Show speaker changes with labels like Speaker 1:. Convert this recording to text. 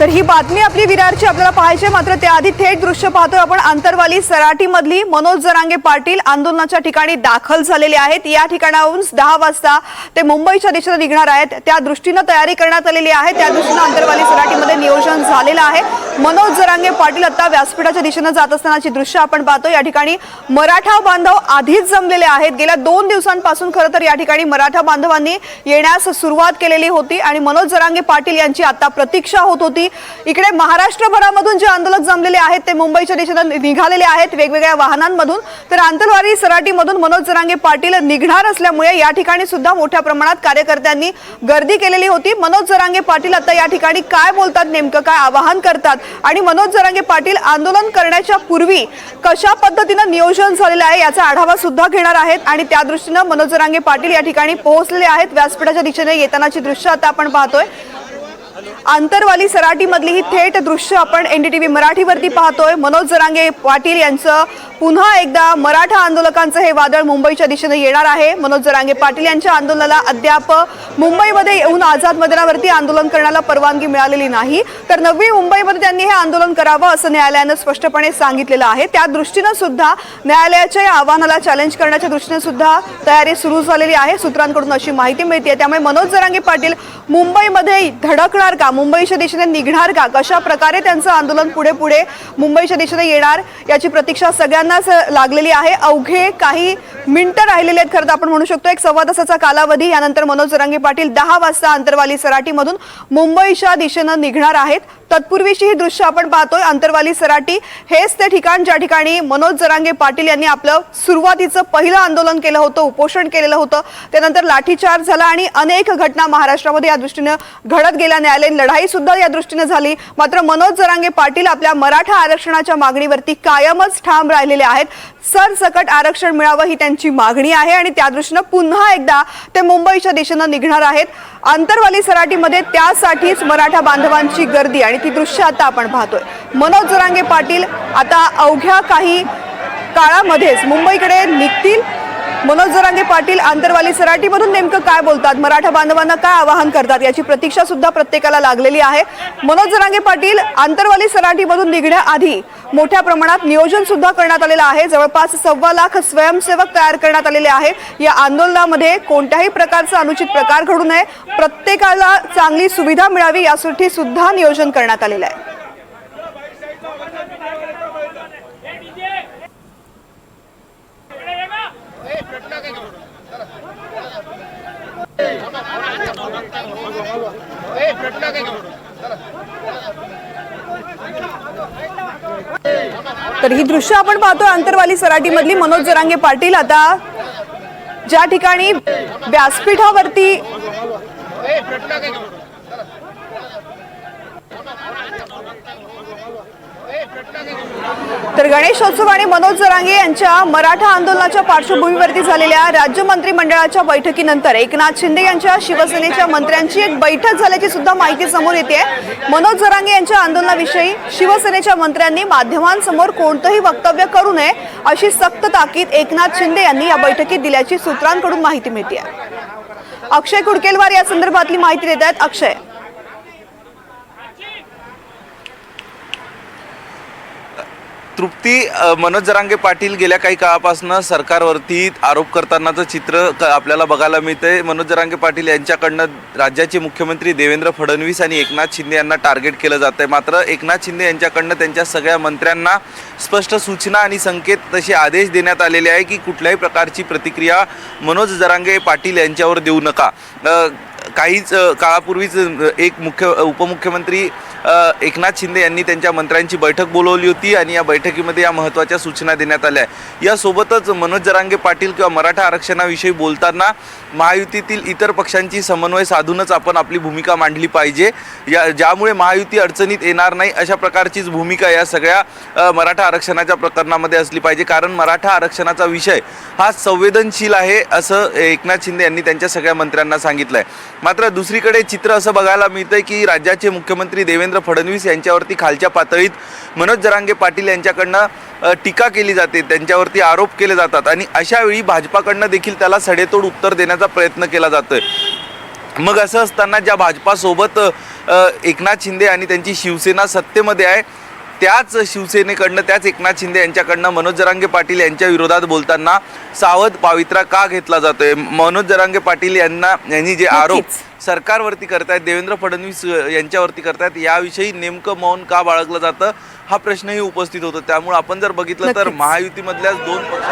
Speaker 1: तर ही बातमी आपली विरारची आपल्याला पाहायची मात्र त्याआधी थेट दृश्य पाहतोय आपण आंतरवाली सराटी मधली मनोज जरांगे पाटील आंदोलनाच्या ठिकाणी दाखल झालेले आहेत. या ठिकाणाहून दहा वाजता ते मुंबईच्या दिशेने निघणार आहेत. त्या दृष्टीनं तयारी करण्यात आलेली आहे. त्या दृष्टीनं आंतरवाली सराटीमध्ये नियोजन झालेलं आहे. मनोज जरांगे पाटील आता व्यासपीठाच्या दिशेनं जात असतानाची दृश्य आपण पाहतो या ठिकाणी मराठा बांधव आधीच जमलेले आहेत. गेल्या दोन दिवसांपासून खरं तर या ठिकाणी मराठा बांधवांनी येण्यास सुरुवात केलेली होती आणि मनोज जरांगे पाटील यांची आता प्रतीक्षा होत होती. इकडे महाराष्ट्रभरामधून जे आंदोलक जमलेले आहेत ते मुंबईच्या दिशेनं निघालेले आहेत. वेगवेगळ्या वाहनांमधून. तर आंतरवारी सराटीमधून मनोज जरांगे पाटील निघणार असल्यामुळे या ठिकाणी सुद्धा मोठ्या प्रमाणात कार्यकर्त्यांनी गर्दी केलेली होती. मनोज जरांगे पाटील आता या ठिकाणी काय बोलतात नेमकं काय आवाहन करतात? आणि मनोज जरांगे पाटील आंदोलन करण्याच्या पूर्वी कशा पद्धतीनं नियोजन झालेलं आहे याचा आढावा सुद्धा घेणार आहेत. आणि त्या दृष्टीनं मनोज जरांगे पाटील या ठिकाणी पोहोचलेले आहेत. व्यासपीठाच्या दिशेने येतानाची दृश्य आता आपण पाहतोय. आंतरवाली सराटी मधली ही थेट दृश्य आपण एनडीटीव्ही मराठीवरती पाहतोय. मनोज जरांगे पाटील यांचं पुन्हा एकदा मराठा आंदोलकांचं हे वादळ मुंबईच्या दिशेने येणार आहे. मनोज जरांगे पाटील यांच्या आंदोलनाला अद्याप मुंबईमध्ये येऊन आझाद मैदानावरती आंदोलन करण्याला परवानगी मिळालेली नाही. तर नवी मुंबईमध्ये त्यांनी हे आंदोलन करावं असं न्यायालयानं स्पष्टपणे सांगितलेलं आहे. त्या दृष्टीनं सुद्धा न्यायालयाच्या या आव्हानाला चॅलेंज करण्याच्या दृष्टीने सुद्धा तयारी सुरू झालेली आहे. सूत्रांकडून अशी माहिती मिळते त्यामुळे मनोज जरांगे पाटील मुंबईमध्ये धडकणार का? मुंबईच्या दिशेने निघणार का? कशा प्रकारे त्यांचं आंदोलन पुढे पुढे मुंबईच्या दिशेने येणार याची प्रतीक्षा सगळ्यांनाच लागलेली आहे. अवघे काही मिनिटं राहिलेले आहेत खरं तर आपण म्हणू शकतो एक सव्वा तासाचा कालावधी. यानंतर मनोज जरांगे पाटील दहा वाजता आंतरवाली सराटीमधून मुंबईच्या दिशेनं निघणार आहेत. तत्पूर्वीची ही दृश्य आपण पाहतोय आंतरवाली सराटी. हेच ते ठिकाण ज्या ठिकाणी मनोज जरांगे पाटील यांनी आपलं सुरुवातीचं पहिलं आंदोलन केलं होतं उपोषण केलेलं होतं. त्यानंतर लाठीचार्ज झाला आणि अनेक घटना महाराष्ट्रामध्ये या दृष्टीनं घडत गेल्या. न्यायालयीन लढाई सुद्धा या दृष्टीनं झाली. मात्र मनोज जरांगे पाटील आपल्या मराठा आरक्षणाच्या मागणीवरती कायमच ठाम राहिलेले आहेत. सरसकट आरक्षण मिळावं ही त्यांची मागणी आहे आणि त्यादृष्टीनं पुन्हा एकदा ते मुंबईच्या दिशेनं निघणार आहेत. आंतरवाली सराटीमध्ये त्यासाठीच मराठा बांधवांची गर्दी आणि ती दृश्य आता आपण पाहतोय. मनोज जरांगे पाटील आता अवघ्या काही काळामध्येच मुंबईकडे निघतील मनोज जरांगे पाटील आंतरवाली सराटीमधून नेमकं काय बोलतात? मराठा बांधवांना काय आवाहन करतात? याची प्रतीक्षा सुद्धा प्रत्येकाला लागलेली आहे. मनोज जरांगे पाटील आंतरवाली सराटीमधून निघण्याआधी मोठ्या प्रमाणात नियोजन सुद्धा करण्यात आलेलं आहे. जवळपास सव्वा लाख स्वयंसेवक तयार करण्यात आलेले आहे. या आंदोलनामध्ये कोणत्याही प्रकारचा अनुचित प्रकार घडू नये. प्रत्येकाला चांगली सुविधा मिळावी यासाठी सुद्धा नियोजन करण्यात आलेलं आहे. तर ही दृश्य आपण पाहतोय आंतरवाली सराटी मधली मनोज जरांगे पाटील. आता ज्या ठिकाणी व्यासपीठावरती तर गणेशोत्सव आणि मनोज जरांगे यांच्या मराठा आंदोलनाच्या पार्श्वभूमीवरती झालेल्या राज्य मंत्रिमंडळाच्या बैठकीनंतर एकनाथ शिंदे यांच्या शिवसेनेच्या मंत्र्यांची एक बैठक झाल्याची सुद्धा माहिती समोर येते मनोज जरांगे यांच्या आंदोलनाविषयी शिवसेनेच्या मंत्र्यांनी माध्यमांसमोर कोणतंही वक्तव्य करू नये अशी सक्त ताकीद एकनाथ शिंदे यांनी या बैठकीत दिल्याची सूत्रांकडून माहिती मिळते अक्षय कुडकेलवार या संदर्भातली माहिती देत आहेत. अक्षय.
Speaker 2: तृप्ती मनोज जरांगे पाटील गेल्या काही काळापासून सरकारवरती आरोप करतानाचं चित्र क- आपल्याला बघायला मिळतंय. मनोज जरांगे पाटील यांच्याकडनं राज्याचे मुख्यमंत्री देवेंद्र फडणवीस आणि एकनाथ शिंदे यांना टार्गेट केलं जात आहे मात्र एकनाथ शिंदे यांच्याकडनं त्यांच्या सगळ्या मंत्र्यांना स्पष्ट सूचना आणि संकेत तसे आदेश देण्यात आलेले आहे की कुठल्याही प्रकारची प्रतिक्रिया मनोज जरांगे पाटील यांच्यावर देऊ नका. काहीच काळापूर्वीच एक मुख्य उपमुख्यमंत्री एकनाथ शिंदे यांनी त्यांच्या मंत्र्यांची बैठक बोलवली होती आणि या बैठकीमध्ये या महत्त्वाच्या सूचना देण्यात आल्या. यासोबतच मनोज जरांगे पाटील किंवा मराठा आरक्षणाविषयी बोलताना महायुतीतील इतर पक्षांची समन्वय साधूनच आपण आपली भूमिका मांडली पाहिजे. या ज्यामुळे महायुती अडचणीत येणार नाही अशा प्रकारचीच भूमिका या सगळ्या मराठा आरक्षणाच्या प्रकरणामध्ये असली पाहिजे. कारण मराठा आरक्षणाचा विषय हा संवेदनशील आहे असं एकनाथ शिंदे यांनी त्यांच्या सगळ्या मंत्र्यांना सांगितलं आहे मात्र दुसरीकडे चित्र असं बघायला मिळतंय की राज्याचे मुख्यमंत्री देवेंद्र फडणवीस यांच्यावरती खालच्या पातळीत मनोज जरांगे पाटील यांच्याकडनं टीका केली जाते त्यांच्यावरती आरोप केले जातात आणि अशा वेळी भाजपाकडनं देखील त्याला सडेतोड उत्तर देण्याचा प्रयत्न केला जातोय. मग असं असताना ज्या भाजपासोबत एकनाथ शिंदे आणि त्यांची शिवसेना सत्तेमध्ये आहे त्याच शिवसेनेकडनं त्याच एकनाथ शिंदे यांच्याकडनं मनोज जरांगे पाटील यांच्या विरोधात बोलताना सावध पावित्रा का घेतला जातोय मनोज जरांगे पाटील यांना यांनी जे आरोप. सरकारवरती करतायत देवेंद्र फडणवीस यांच्यावरती करतायत याविषयी नेमकं मौन का बाळगलं जातं हा प्रश्नही उपस्थित होतो त्यामुळे आपण जर बघितलं तर
Speaker 1: नक्कीच.
Speaker 2: महायुतीमधल्या दोन पक्ष